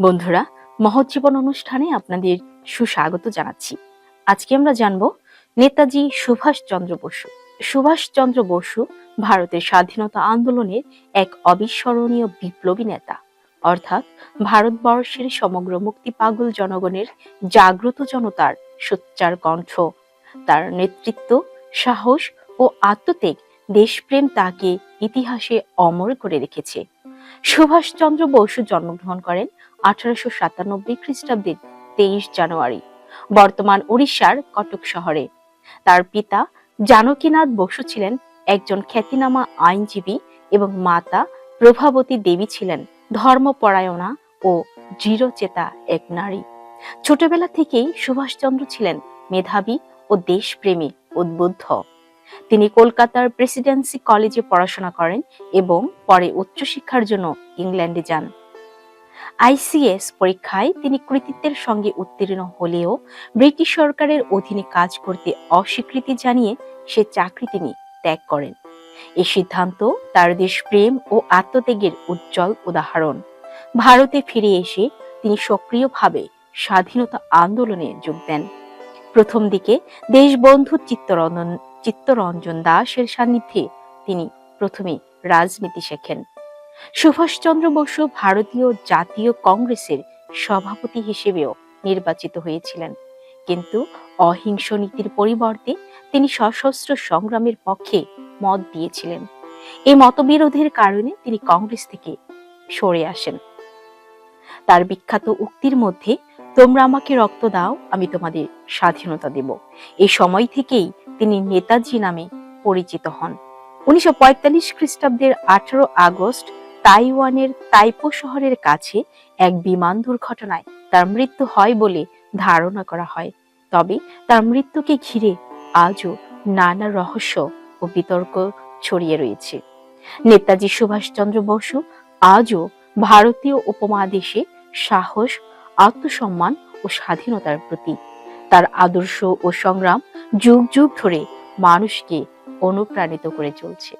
বন্ধুরা, মহৎ জীবন অনুষ্ঠানে আপনাদের সুস্বাগত জানাচ্ছি। আজকে আমরা জানব নেতাজি সুভাষচন্দ্র বসু। সুভাষচন্দ্র বসু ভারতের স্বাধীনতা আন্দোলনের এক অবিস্মরণীয় বিপ্লবী নেতা। অর্থাৎ ভারতবর্ষের সমগ্র মুক্তি পাগল জনগণের জাগ্রত জনতার সোচ্চার কণ্ঠ। তার নেতৃত্ব, সাহস ও আত্মত্যাগ দেশপ্রেম তাকে ইতিহাসে অমর করে রেখেছে। সুভাষচন্দ্র বসু জন্মগ্রহণ করেন আঠারোশো সাতানব্বই খ্রিস্টাব্দের তেইশ জানুয়ারি, বর্তমান উড়িষ্যার কটক শহরে। তার পিতা জানকীনাথ বসু ছিলেন একজন খ্যাতিনামা আইনজীবী এবং মাতা প্রভাবতী দেবী ছিলেন ধর্মপরায়ণা ও দৃঢ়চেতা এক নারী। ছোটবেলা থেকেই সুভাষচন্দ্র ছিলেন মেধাবী ও দেশপ্রেমী উদ্বুদ্ধ। তিনি কলকাতার প্রেসিডেন্সি কলেজে পড়াশোনা করেন এবং পরে উচ্চশিক্ষার জন্য ইংল্যান্ডে যান। আইসিএস পরীক্ষায় তিনি কৃতিত্বের সঙ্গে উত্তীর্ণ হলেও ব্রিটিশ সরকারের অধীনে কাজ করতে অস্বীকৃতি জানিয়ে সে চাকরি তিনি ত্যাগ করেন। এই সিদ্ধান্ত তার দেশপ্রেম ও আত্মত্যাগের উজ্জ্বল উদাহরণ। ভারতে ফিরে এসে তিনি সক্রিয়ভাবে স্বাধীনতা আন্দোলনে যোগ দেন। প্রথম দিকে দেশবন্ধু চিত্তরঞ্জন চিত্তরঞ্জন দাসের সান্নিধ্যে তিনি প্রথমে রাজনীতি শেখেন। সুভাষচন্দ্র বসু ভারতীয় জাতীয় কংগ্রেসের সভাপতি হিসেবেও নির্বাচিত হয়েছিলেন। কিন্তু অহিংস নীতির পরিবর্তে তিনি সশস্ত্র সংগ্রামের পক্ষে মত দিয়েছিলেন। এই মতবিরোধের কারণে তিনি কংগ্রেস থেকে সরে আসেন। তার বিখ্যাত উক্তির মধ্যে, তোমরা আমাকে রক্ত দাও, আমি তোমাদের স্বাধীনতা দেব। এই সময় থেকেই তিনি নেতাজি নামে পরিচিত হন। উনিশশো পঁয়তাল্লিশ খ্রিস্টাব্দের আঠারো আগস্ট তাইওয়ানের তাইপো শহরের কাছে এক বিমান দুর্ঘটনায় তার মৃত্যু হয় বলে ধারণা করা হয়। তবে তার মৃত্যুকে ঘিরে আজও নানা রহস্য ও বিতর্ক ছড়িয়ে রয়েছে। নেতাজি সুভাষচন্দ্র বসু আজও ভারতীয় উপমহাদেশে সাহস, আত্মসম্মান ও স্বাধীনতার প্রতীক। তার আদর্শ ও সংগ্রাম যুগ যুগ ধরে মানুষকে অনুপ্রাণিত করে চলছে।